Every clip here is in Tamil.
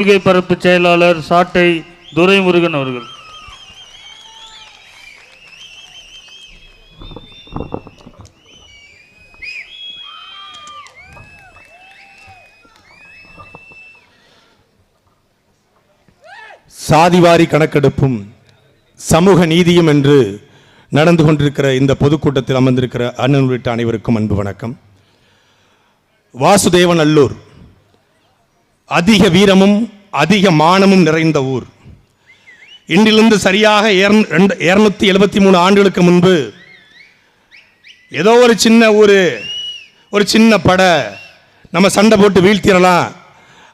கொள்கை பரப்பு செயலாளர் சாட்டை துரைமுருகன் அவர்கள். சாதிவாரி கணக்கெடுப்பும் சமூக நீதியும் என்று நடந்து கொண்டிருக்கிற இந்த பொதுக்கூட்டத்தில் அமர்ந்திருக்கிற அண்ணன் உள்ளிட்ட அனைவருக்கும் அன்பு வணக்கம். வாசுதேவன் அல்லூர் அதிக வீரமும் அதிக மானமும் நிறைந்த ஊர். இன்றிலிருந்து சரியாக இருநூத்தி எழுபத்தி மூணு ஆண்டுகளுக்கு முன்பு ஏதோ ஒரு சின்ன ஊர் ஒரு சின்ன படை நம்ம சண்டை போட்டு வீழ்த்திடலாம்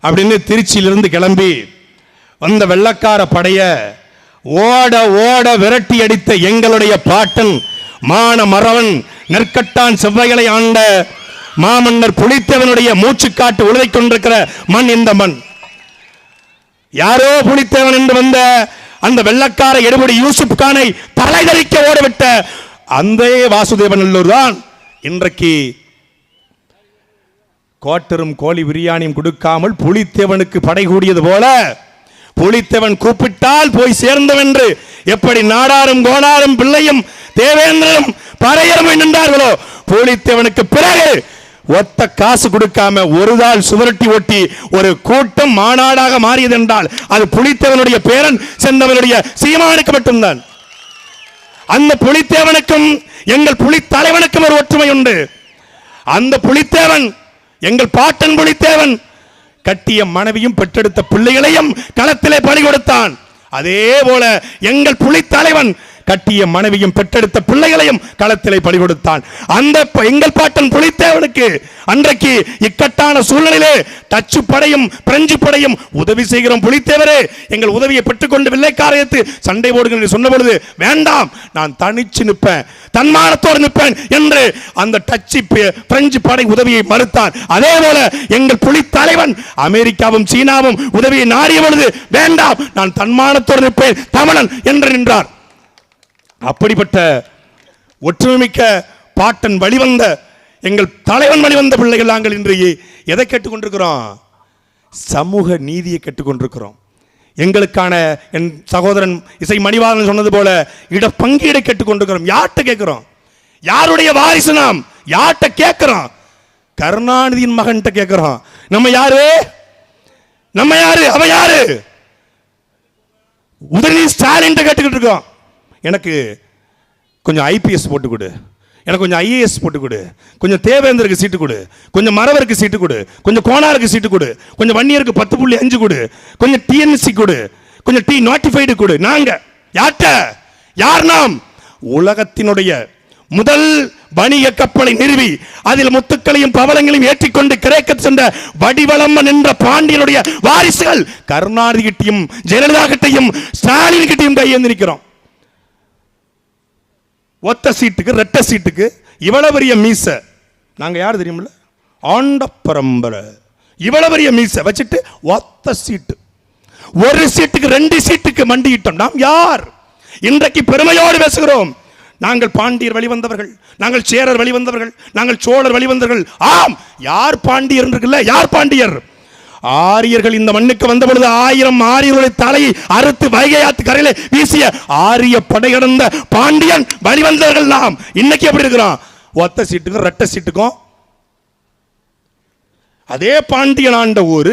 அப்படின்னு திருச்சியிலிருந்து கிளம்பி வந்த வெள்ளக்கார படைய ஓட ஓட விரட்டி அடித்த எங்களுடைய பாட்டன் மான மறவன் நெற்கட்டான் செவ்வைகளை ஆண்ட மாமன்னர் புலித்தேவனுடைய மூச்சுக்காட்டு உழுதை கொண்டிருக்கிற மண் இந்த மண். யாரோ புலித்தேவன் என்று வந்த அந்த வெள்ளக்கார எடுபடி யூசுப் கானை தலைதறிக்க ஓடவிட்ட அந்த வாசுதேவன் நல்லூர் தான். இன்றைக்கு கோட்டரும் கோழி பிரியாணியும் கொடுக்காமல் புலித்தேவனுக்கு படை கூடியது போல புலித்தேவன் கூப்பிட்டால் போய் சேர்ந்தவென்று எப்படி நாடாரும் கோடாரும் பிள்ளையும் தேவேந்திரனும் பறையரும் நின்றார்களோ? புலித்தேவனுக்கு பிறகு ஒத்த காசு கொடுக்காம ஒரு நாள் சுவரட்டி ஒட்டி ஒரு கூட்டம் மாநாடாக மாறியது என்றால் அது புலித்தேவனுடைய பேரன் சென்றவனுடைய சீமானுக்கு மட்டும்தான். அந்த புலித்தேவனுக்கும் எங்கள் புலித்தலைவனுக்கும் ஒரு ஒற்றுமை உண்டு. அந்த புலித்தேவன் எங்கள் பாட்டன் புலித்தேவன் கட்டிய மனைவியும் பெற்றெடுத்த பிள்ளைகளையும் களத்திலே பலி கொடுத்தான். அதே போல எங்கள் புலித்தலைவன் கட்டிய மனைவியும் பெற்றெடுத்த பிள்ளைகளையும் களத்திலே பலி கொடுத்தான் அந்த எங்கள் பாட்டன் புலித்தேவனுக்கு அன்றைக்கு இக்கட்டான சூழ்நிலையிலே டச்சு படையும் பிரெஞ்சு படையும் உதவி செய்கிறோம் புலித்தேவரே. எங்கள் உதவியை பெற்றுக்கொண்டு வெள்ளைக்காரயத்து சண்டை போடுங்கள் என்று சொன்ன பொழுது வேண்டாம் நான் தனிச்சு நிற்பேன் தன்மானத்தோடு நிற்பேன் என்று அந்த டச்சு பிரெஞ்சு படை உதவியை மறுத்தான். அதே போல எங்கள் புலி தலைவன் அமெரிக்காவும் சீனாவும் உதவியை நாடிய பொழுது வேண்டாம் நான் தன்மானத்தோடு நிற்பேன் தமிழன் என்று நின்றார். அப்படிப்பட்ட ஒற்றுமைமிக்க பாட்டன் வழிவந்த எங்கள் தலைவன் வழிவந்த பிள்ளைகள் நாங்கள் இன்றைய எதை கேட்டுக்கொண்டிருக்கிறோம்? சமூக நீதியை கேட்டுக்கொண்டிருக்கிறோம். எங்களுக்கான என் சகோதரன் இசை மணிவாதன் சொன்னது போல இட பங்கீடை கேட்டுக்கொண்டிருக்கிறோம். யார்கிட்ட கேட்கிறோம்? யாருடைய வாரிசு நாம்? யார்கிட்ட கேட்கிறோம்? கருணாநிதியின் மகன்கிட்ட கேட்கிறோம். நம்ம யாரு? நம்ம யாரு? அவ யாரு? உதயநிதி ஸ்டாலின் கேட்டுக்கிட்டு இருக்கோம். எனக்கு கொஞ்சம் ஐபிஎஸ் போட்டு கொடு. எனக்கு கொஞ்சம் ஐஏஎஸ் போட்டு கொடு. கொஞ்சம் தேவேந்தருக்கு சீட்டு கொடு. கொஞ்சம் மறவருக்கு சீட்டு கொடு. கொஞ்சம் கோணாருக்கு சீட்டு கொடு. கொஞ்சம் வன்னியருக்கு பத்து புள்ளி அஞ்சு கொடு. கொஞ்சம் டிஎன்சி கொடு. கொஞ்சம் டி நோட்டிஃபைடு கொடு. நாங்க யார்கிட்ட? யார் நாம்? உலகத்தினுடைய முதல் வணிக கப்பலை நிறுவி அதில் முத்துக்களையும் பவளங்களையும் ஏற்றிக்கொண்டு கிரேக்க சென்ற வடிவளம்மன் என்ற பாண்டியனுடைய வாரிசுகள் கருணாநிதி கிட்டையும் ஜெயலலிதா கிட்டையும் ஸ்டாலின் கிட்டையும் கையேந்தி நிற்கிறோம் ஒத்த சீட்டுக்கு ரெட்ட சீட்டுக்கு இவ்வளவு பெரிய மீசை. நாங்கள் யார் தெரியுமில்ல? ஆண்ட பரம்பரை இவ்வளவு பெரிய மீசை வச்சுட்டு ஒத்த சீட்டு. ஒரு சீட்டுக்கு ரெண்டு சீட்டுக்கு மண்டியிட்டோம். நாம் யார்? இன்றைக்கு பெருமையோடு பேசுகிறோம். நாங்கள் பாண்டியர் வழிவந்தவர்கள் நாங்கள் சேரர் வழிவந்தவர்கள் நாங்கள் சோழர் வழிவந்தவர்கள். ஆம் யார் பாண்டியர் இருக்குல்ல? யார் பாண்டியர்? ஆரியர்கள் இந்த மண்ணுக்கு வந்த பொழுது ஆயிரம் ஆரியர்களுடைய தலையை அறுத்து வைகையாத்து கரையில வீசிய ஆரிய படை கடந்த பாண்டியன் வழிவந்தவர்கள் நாம். இன்னைக்கு எப்படி இருக்கிறோம் ஒத்த சீட்டுக்கும் ரெட்ட சீட்டுக்கும். அதே பாண்டியன் ஆண்ட ஊர்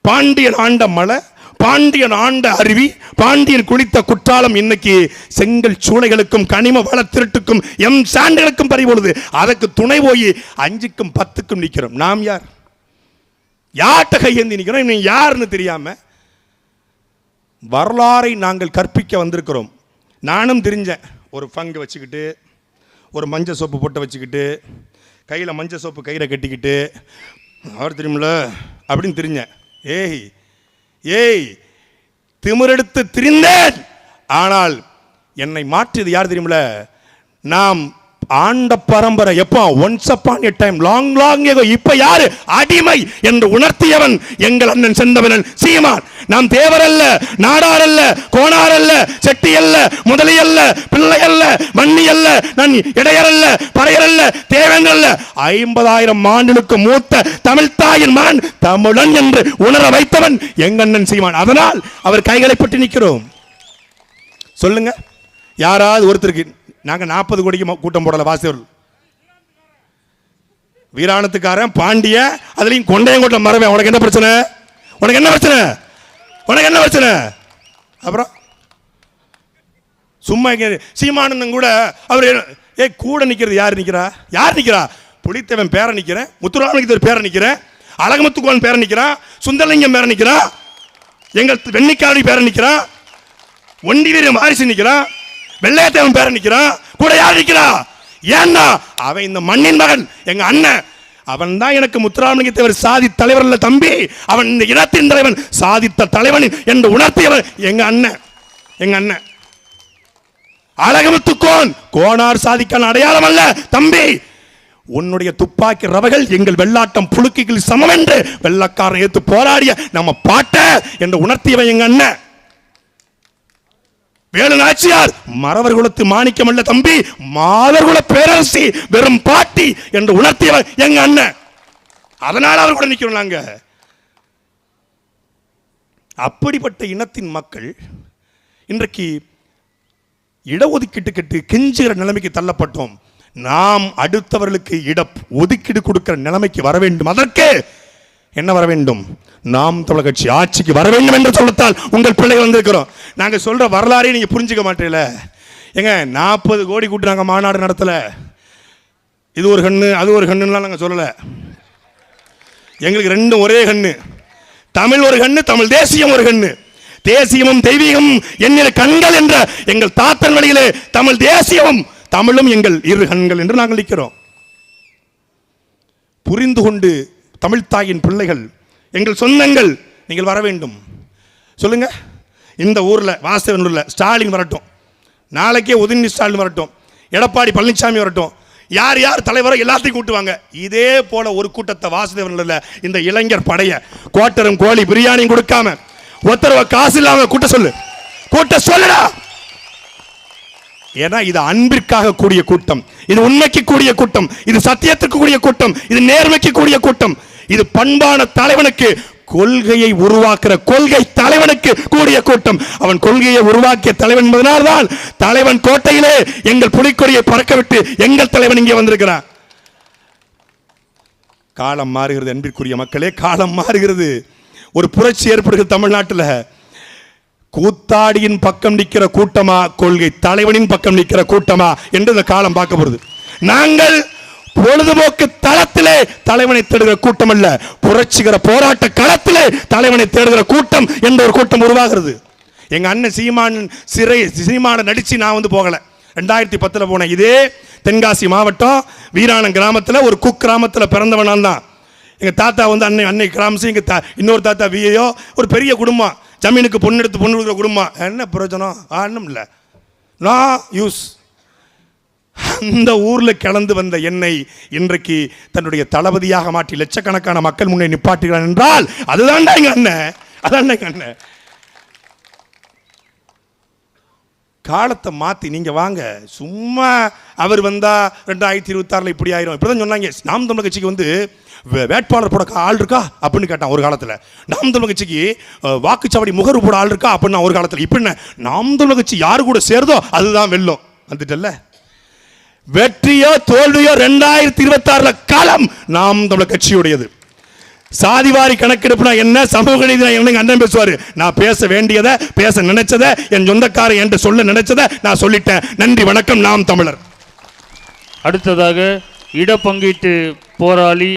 பாண்டியன் ஆண்ட மலை பாண்டியன் ஆண்ட அருவி பாண்டியன் குளித்த குற்றாலம் இன்னைக்கு செங்கல் சூளைகளுக்கும் கனிம வள திருட்டுக்கும் எம் சாண்டுகளுக்கும் பறிபொழுது. அதற்கு துணை போய் அஞ்சுக்கும் பத்துக்கும் நிற்கிறோம். நாம் யார்? யார்கிட்ட கையேந்தி நிற்கிறோம் நீ யாருன்னு தெரியாமல் வரலாறை நாங்கள் கற்பிக்க வந்திருக்கிறோம். நானும் தெரிஞ்சேன். ஒரு ஃபங்கு வச்சுக்கிட்டு ஒரு மஞ்சள் சோப்பு போட்டு வச்சுக்கிட்டு கையில் மஞ்சள் சோப்பு கயிறை கட்டிக்கிட்டு அவர் தெரியுமில்ல? அப்படின்னு தெரிஞ்சேன். ஏய் ஏய் திமிரெடுத்து திரிந்தேன். ஆனால் என்னை மாற்றியது யார் தெரியுமில நாம் ஆண்ட பரம்பரை எப்போ? Once upon a time long long ago இப்ப யாரு? அடிமை என்று உணர்த்தியவன் எங்கள் அண்ணன் செந்தவனன் சீமான். நாம் தேவர் அல்ல நாடார் அல்ல கோணார் அல்ல செட்டி அல்ல முதலி அல்ல பிள்ளை அல்ல வன்னி அல்ல நான் இடையர் அல்ல பறையர் அல்ல தேவன் அல்ல. ஐம்பதாயிரம் ஆண்டுகளுக்கு மூத்த தமிழ் தாயின் மகன் தமிழன் என்று உணர வைத்தவன் எங்கண்ணன் சீமான். அதனால் அவர் கைகளை பற்றி நிற்கிறோம். சொல்லுங்க. யாராவது ஒருத்தருக்கு நாங்கள் நாற்பது கோடிக்கு கூட்டம் போடல வாசியவர்கள். வீராணத்துக்காரன் பாண்டிய அதுலேயும் கொண்டையங்கோட்டம் மரவன் உனக்கு என்ன பிரச்சனை? உனக்கு என்ன பிரச்சனை? உனக்கு என்ன பிரச்சனை? அப்புறம் சும்மா சீமானந்தன் கூட அவர் ஏ கூட நிற்கிறது யார் நிற்கிறா யார் நிற்கிறா புலித்தேவன் பேர நிக்கிறேன் முத்துராமலிங்கத்தர் பேர நிற்கிறேன் அழகமுத்துக்கோன் பேர நிற்கிறான் சுந்தரலிங்கம் பேர நிற்கிறான் எங்கள் வெண்ணிக்காவடி பேர நிற்கிறான் ஒண்டிவீரன் வாரிசு நிற்கிறான் வெள்ளையத்தேவன் பேர நிற்கிறான் கூட யார் நிக்கிறா? ஏன்னா அவன் இந்த மண்ணின் மகன் எங்க அண்ணன். அவன் தான் எனக்கு முத்துராமலிங்கத்தேவர் சாதி தலைவர் அல்ல தம்பி. அவன் இந்த இனத்தின் தலைவன் சாதித்த தலைவன் என்று உணர்த்தியவன் எங்க அண்ணன். எங்க அண்ணன். அழகமுத்துக்கோன் கோனார் சாதிக்கான அடையாளம் அல்ல தம்பி. உன்னுடைய துப்பாக்கி ரவைகள் எங்கள் வெள்ளாட்டம் புழுக்கிகள் சமம் என்று வெள்ளக்காரன் ஏற்று போராடிய நம்ம பாட்ட என்று உணர்த்தியவன் எங்க அண்ணன். வேலு நாச்சியார் மறவர் குலத்து மாணிக்கம் அல்ல தம்பி மாதர் குல பேரரசி வெறும் பாட்டி என்று உணர்த்தியவர் எங்க அண்ணன். அதனால அவர் கூட நிற்கிறோம் நாங்க அப்படிப்பட்ட இனத்தின் மக்கள் இன்றைக்கு இடஒதுக்கீட்டு கெட்டு கெஞ்சுகிற நிலைமைக்கு தள்ளப்பட்டோம். நாம் அடுத்தவர்களுக்கு இட ஒதுக்கீடு கொடுக்கிற நிலைமைக்கு வர வேண்டும். அதற்கு என்ன வர வேண்டும்? நாம் தமிழர் கட்சி ஆட்சிக்கு வர வேண்டும் என்று சொல்லத்தால் உங்கள் பிள்ளைகள் வந்திருக்கிறோம். நாங்கள் சொல்கிற வரலாறையும் நீங்கள் புரிஞ்சுக்க மாட்டீங்கள ஏங்க நாற்பது கோடி கூட்டு நாங்கள் மாநாடு நடத்தலை. இது ஒரு கண்ணு அது ஒரு கண்ணுலாம் நாங்கள் சொல்லலை. எங்களுக்கு ரெண்டும் ஒரே கண்ணு. தமிழ் ஒரு கண்ணு தமிழ் தேசியம் ஒரு கண்ணு. தேசியமும் தெய்வீகமும் என்னிட கண்கள் என்ற எங்கள் தாத்தன் வழியிலே தமிழ் தேசியமும் தமிழும் எங்கள் இரு கண்கள் என்று நாங்கள் நிற்கிறோம். புரிந்து கொண்டு தமிழ்த்தாயின் பிள்ளைகள். எங்கள் சொந்தங்கள் நீங்கள் வர வேண்டும். சொல்லுங்க. இந்த ஊர்ல வாசவனூர்ல ஸ்டாலின் வரட்டும். நாளைக்கே உதயநிதி ஸ்டாலின் வரட்டும். எடப்பாடி பழனிசாமி வரட்டும். யார் யார் தலைவரோ எல்லாத்தையும் கூட்டுவாங்க. இதே போல ஒரு கூட்டத்தை வாசுதேவன்ல இந்த இளைஞர் படைய கோட்டரும் கோழி பிரியாணியும் கொடுக்காம ஒத்தரவ காசு இல்லாம கூட்ட சொல்லு. கூட்ட சொல்லுடா. ஏன்னா இது அன்பிற்காக கூடிய கூட்டம். இது உண்மைக்கு கூடிய கூட்டம். இது சத்தியத்துக்கு கூடிய கூட்டம். இது நேர்மைக்கு கூடிய கூட்டம். இது பண்பான தலைவனுக்கு கொள்கையை உருவாக்குற கொள்கை தலைவனுக்கு கூடிய கூட்டம். அவன் கொள்கையை உருவாக்கிய தலைவன் என்பதனால்தான் தலைவன் கோட்டையிலே எங்கள் புலிக்கொடியை பறக்க விட்டு எங்கள் தலைவன் இங்கே வந்திருக்கிறான். காலம் மாறுகிறது அன்பிற்குரிய மக்களே காலம் மாறுகிறது. ஒரு புரட்சி ஏற்படுகிறது தமிழ்நாட்டில். கூத்தாடியின் பக்கம் நிற்கிற கூட்டமா கொள்கை தலைவனின் பக்கம் நிற்கிற கூட்டமா என்று இந்த காலம் பார்க்க போகிறது. நாங்கள் பொழுதுபோக்கு தளத்திலே தலைவனை தேடுகிற கூட்டம் அல்ல. புரட்சிகர போராட்ட களத்திலே தலைவனை தேடுகிற கூட்டம் என்ற ஒரு கூட்டம் உருவாகிறது. எங்க அண்ணன் சீமான் சிறை சீமான நடிச்சு நான் வந்து போகல. ரெண்டாயிரத்தி பத்தில் போனேன் இதே தென்காசி மாவட்டம் வீராணம் கிராமத்தில் ஒரு குக் கிராமத்தில் பிறந்தவன் தான். எங்கள் தாத்தா வந்து அன்னை அன்னை கிராமஸ் எங்கள் தா இன்னொரு தாத்தா விஏயோ ஒரு பெரிய குடும்பம். ஜமீனுக்கு பொண்ணு எடுத்து பொண்ணு கொடுக்குற குடும்பம். என்ன பிரயோஜனம்? ஆனும் இல்லை. நான் யூஸ். அந்த ஊரில் கிளந்து வந்த என்னை இன்றைக்கு தன்னுடைய தளபதியாக மாற்றி லட்சக்கணக்கான மக்கள் முன்னே நிப்பாட்டுகிறான் என்றால் அதுதான்டா எங்க அண்ணன் அதான்டா எங்கள் அண்ணன் காலத்தை மாற்றி நீங்கள் வாங்க. சும்மா அவர் வந்தால் ரெண்டாயிரத்தி இருபத்தாறுல இப்படி ஆயிரும். இப்படிதான் சொன்னாங்க. நாம் தமிழ் கட்சிக்கு வந்து வே- வேட்பாளர் போட ஆள் இருக்கா? அப்படின்னு கேட்டான் ஒரு காலத்தில். நாம் தமிழ் கட்சிக்கு வாக்குச்சாவடி முகர்வு போட ஆள் இருக்கா? அப்படின்னு ஒரு காலத்தில். இப்படின்னு என்ன? நாம் தமிழ் கட்சி யார் கூட சேருதோ அதுதான் வெல்லும். வந்துட்டல்ல? வெற்றியோ தோல்வியோ ரெண்டாயிரத்தி இருபத்தி ஆறுல காலம் நாம் தமிழர் கட்சியுடையது. சாதிவாரி கணக்கெடுப்புனா என்ன? சமூக நீதி அண்ணன் பேசுவாரு? நான் பேச வேண்டியதை பேச நினைச்சதை என் சொந்தக்காரன் என்று சொல்ல நினைச்சதை நான் சொல்லிட்டேன். நன்றி வணக்கம் நாம் தமிழர். அடுத்ததாக இடப்பங்கீட்டு போராளி